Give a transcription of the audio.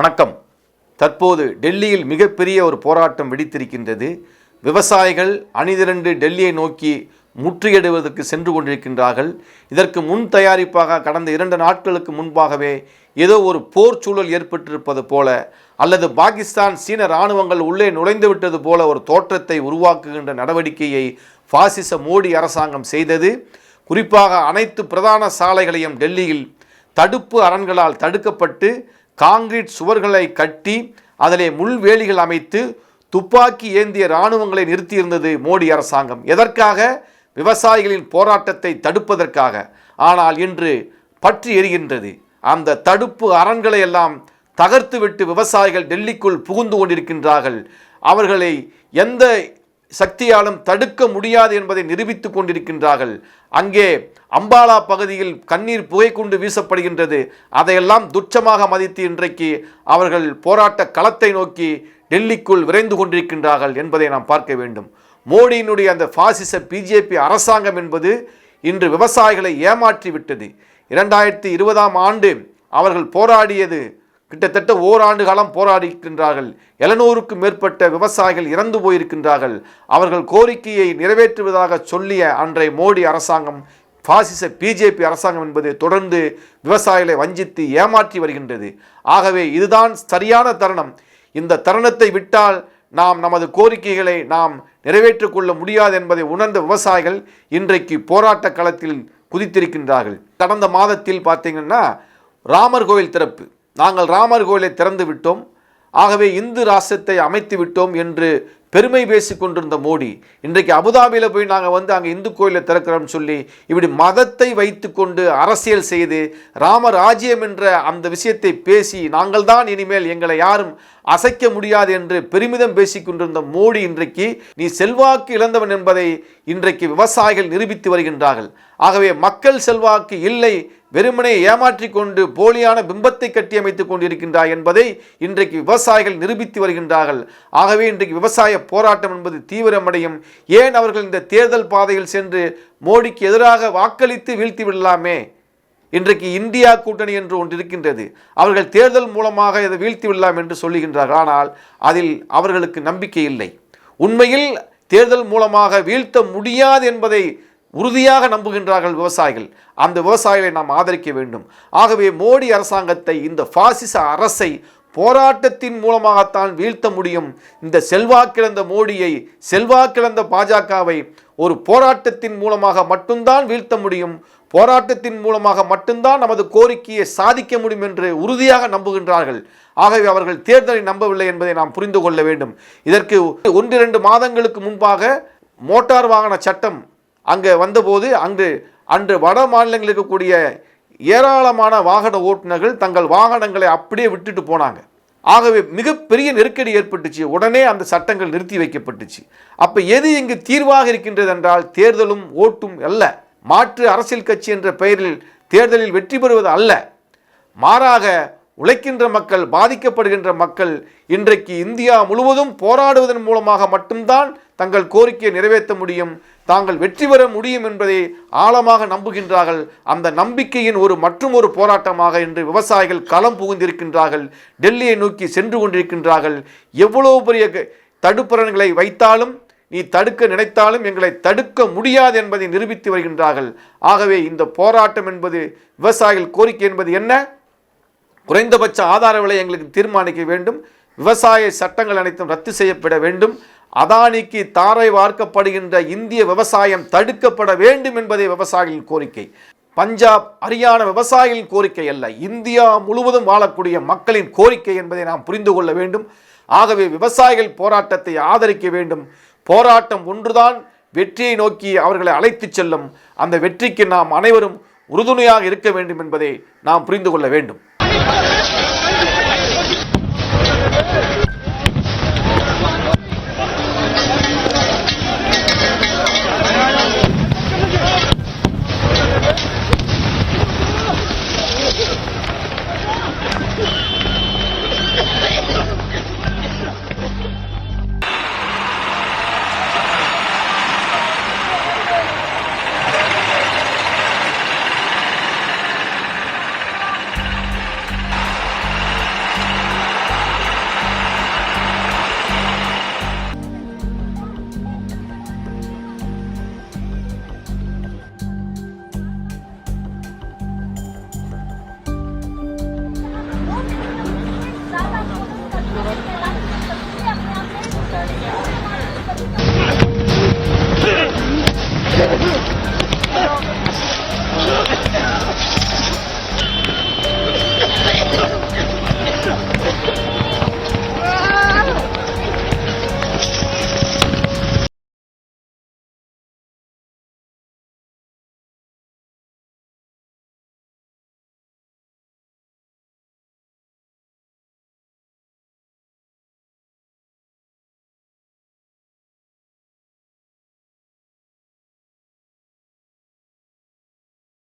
வணக்கம். தற்போது டெல்லியில் மிகப்பெரிய ஒரு போராட்டம் வெடித்திருக்கின்றது. விவசாயிகள் அணிதிரண்டு டெல்லியை நோக்கி முற்றுகையிடுவதற்கு சென்று கொண்டிருக்கின்றார்கள். இதற்கு முன் தயாரிப்பாக கடந்த இரண்டு நாட்களுக்கு முன்பாகவே ஏதோ ஒரு போர் சூழல் ஏற்பட்டிருப்பது போல அல்லது பாகிஸ்தான் சீன இராணுவங்கள் உள்ளே நுழைந்து விட்டது போல ஒரு தோற்றத்தை உருவாக்குகின்ற நடவடிக்கையை பாசிச மோடி அரசாங்கம் செய்தது. குறிப்பாக அனைத்து பிரதான சாலைகளையும் டெல்லியில் தடுப்பு அரண்களால் தடுக்கப்பட்டு காங்கிரீட் சுவர்களை கட்டி அதிலே முள்வேலிகள் அமைத்து துப்பாக்கி ஏந்திய இராணுவங்களை நிறுத்தியிருந்தது மோடி அரசாங்கம். எதற்காக? விவசாயிகளின் போராட்டத்தை தடுப்பதற்காக. ஆனால் இன்று பற்றி எரிகின்றது. அந்த தடுப்பு அரண்களை எல்லாம் தகர்த்துவிட்டு விவசாயிகள் டெல்லிக்குள் புகுந்து கொண்டிருக்கின்றார்கள். அவர்களை எந்த சக்தியாலும் தடுக்க முடியாது என்பதை நிரூபித்துக் கொண்டிருக்கின்றார்கள். அங்கே அம்பாலா பகுதியில் கண்ணீர் புகை கொண்டு வீசப்படுகின்றது. அதையெல்லாம் துச்சமாக மதித்து இன்றைக்கு அவர்கள் போராட்ட களத்தை நோக்கி டெல்லிக்குள் விரைந்து கொண்டிருக்கின்றார்கள் என்பதை நாம் பார்க்க வேண்டும். மோடியினுடைய அந்த பாசிச பிஜேபி அரசாங்கம் என்பது இன்று விவசாயிகளை ஏமாற்றி விட்டது இரண்டாயிரத்தி இருபதாம் ஆண்டு அவர்கள் போராடியது கிட்டத்தட்ட ஓராண்டு காலம் போராடிக்கின்றார்கள். எழுநூறுக்கும் மேற்பட்ட விவசாயிகள் இறந்து போயிருக்கின்றார்கள். அவர்கள் கோரிக்கையை நிறைவேற்றுவதாக சொல்லிய அன்றைய மோடி அரசாங்கம் பாசிச பிஜேபி அரசாங்கம் என்பது தொடர்ந்து விவசாயிகளை வஞ்சித்து ஏமாற்றி வருகின்றது. ஆகவே இதுதான் சரியான தருணம். இந்த தருணத்தை விட்டால் நாம் நமது கோரிக்கைகளை நாம் நிறைவேற்றிக்கொள்ள முடியாது என்பதை உணர்ந்த விவசாயிகள் இன்றைக்கு போராட்ட களத்தில் குதித்திருக்கின்றார்கள். கடந்த மாதத்தில் பார்த்தீங்கன்னா ராமர் கோவில் திறப்பு. நாங்கள் ராமர் கோயிலை திறந்து விட்டோம். ஆகவே இந்து ராஷ்டிரத்தை அமைத்து விட்டோம் என்று பெருமை பேசி கொண்டிருந்த மோடி இன்றைக்கு அபுதாபியில் போய் நாங்கள் வந்து அங்கே இந்து கோயிலை திறக்கிறோம்னு சொல்லி இப்படி மதத்தை வைத்துக்கொண்டு அரசியல் செய்து ராமராஜ்யம் என்ற அந்த விஷயத்தை பேசி நாங்கள் தான் இனிமேல் எங்களை யாரும் அசைக்க முடியாது என்று பெருமிதம் பேசிக் கொண்டிருந்த மோடி இன்றைக்கு நீ செல்வாக்கு இழந்தவன் என்பதை இன்றைக்கு விவசாயிகள் நிரூபித்து வருகின்றார்கள். ஆகவே மக்கள் செல்வாக்கு இல்லை வெறுமனே ஏமாற்றி கொண்டு போலியான பிம்பத்தை கட்டியமைத்துக் கொண்டிருக்கின்றாய் என்பதை இன்றைக்கு விவசாயிகள் நிரூபித்து வருகின்றார்கள். ஆகவே இன்றைக்கு விவசாய போராட்டம் என்பது தீவிரமடையும். ஏன் அவர்கள் இந்த தேர்தல் பாதையில் சென்று மோடிக்கு எதிராக வாக்களித்து வீழ்த்தி விடலாமே? இன்றைக்கு இந்தியா கூட்டணி என்று ஒன்று இருக்கின்றது. அவர்கள் தேர்தல் மூலமாக இதை வீழ்த்தி விடலாம் என்று சொல்லுகின்றார்கள். ஆனால் அதில் அவர்களுக்கு நம்பிக்கை இல்லை. உண்மையில் தேர்தல் மூலமாக வீழ்த்த முடியாது என்பதை உறுதியாக நம்புகின்றார்கள் விவசாயிகள். அந்த விவசாயிகளை நாம் ஆதரிக்க வேண்டும். ஆகவே மோடி அரசாங்கத்தை இந்த பாசிச அரசை போராட்டத்தின் மூலமாகத்தான் வீழ்த்த முடியும். இந்த செல்வாக்கிழந்த மோடியை செல்வாக்கிழந்த பாஜகவை ஒரு போராட்டத்தின் மூலமாக மட்டும்தான் வீழ்த்த முடியும். போராட்டத்தின் மூலமாக மட்டும்தான் நமது கோரிக்கையை சாதிக்க முடியும் என்று உறுதியாக நம்புகின்றார்கள். ஆகவே அவர்கள் தேர்தலை நம்பவில்லை என்பதை நாம் புரிந்து கொள்ள வேண்டும். இதற்கு ஒன்றிரண்டு மாதங்களுக்கு முன்பாக மோட்டார் வாகன சட்டம் அங்கே வந்தபோது அங்கு அன்று வட மாநிலங்களில் இருக்கக்கூடிய ஏராளமான வாகன ஓட்டுநர்கள் தங்கள் வாகனங்களை அப்படியே விட்டுட்டு போனாங்க. ஆகவே மிகப்பெரிய நெருக்கடி ஏற்பட்டுச்சு. உடனே அந்த சட்டங்கள் நிறுத்தி வைக்கப்பட்டுச்சு. அப்போ எது இங்கு தீர்வாக இருக்கின்றது என்றால் தேர்தலும் ஓட்டும் அல்ல. மாற்று அரசியல் கட்சி என்ற பெயரில் தேர்தலில் வெற்றி பெறுவது அல்ல. மாறாக உழைக்கின்ற மக்கள் பாதிக்கப்படுகின்ற மக்கள் இன்றைக்கு இந்தியா முழுவதும் போராடுவதன் மூலமாக மட்டும்தான் தங்கள் கோரிக்கையை நிறைவேற்ற முடியும் தாங்கள் வெற்றி பெற முடியும் என்பதை ஆழமாக நம்புகின்றார்கள். அந்த நம்பிக்கையின் ஒரு மற்றும் ஒரு போராட்டமாக இன்று விவசாயிகள் களம் புகுந்திருக்கின்றார்கள் டெல்லியை நோக்கி சென்று கொண்டிருக்கின்றார்கள். எவ்வளவு பெரிய க- தடுப்பரன்களை வைத்தாலும் நீ தடுக்க நினைத்தாலும் எங்களை தடுக்க முடியாது என்பதை நிரூபித்து வருகின்றார்கள். ஆகவே இந்த போராட்டம் என்பது விவசாயிகள் கோரிக்கை என்பது என்ன? குறைந்தபட்ச ஆதார விலை எங்களுக்கு தீர்மானிக்க வேண்டும். விவசாய சட்டங்கள் அனைத்தும் ரத்து செய்யப்பட வேண்டும். அதானிக்கு தாரை வார்க்கப்படுகின்ற இந்திய விவசாயம் தடுக்கப்பட வேண்டும் என்பதே விவசாயிகளின் கோரிக்கை. பஞ்சாப் ஹரியானா விவசாயிகளின் கோரிக்கை அல்ல. இந்தியா முழுவதும் வாழக்கூடிய மக்களின் கோரிக்கை என்பதை நாம் புரிந்து கொள்ள வேண்டும். ஆகவே விவசாயிகள் போராட்டத்தை ஆதரிக்க வேண்டும். போராட்டம் ஒன்றுதான் வெற்றியை நோக்கி அவர்களை அழைத்துச் செல்லும். அந்த வெற்றிக்கு நாம் அனைவரும் உறுதுணையாக இருக்க வேண்டும் என்பதை நாம் புரிந்து கொள்ள வேண்டும்.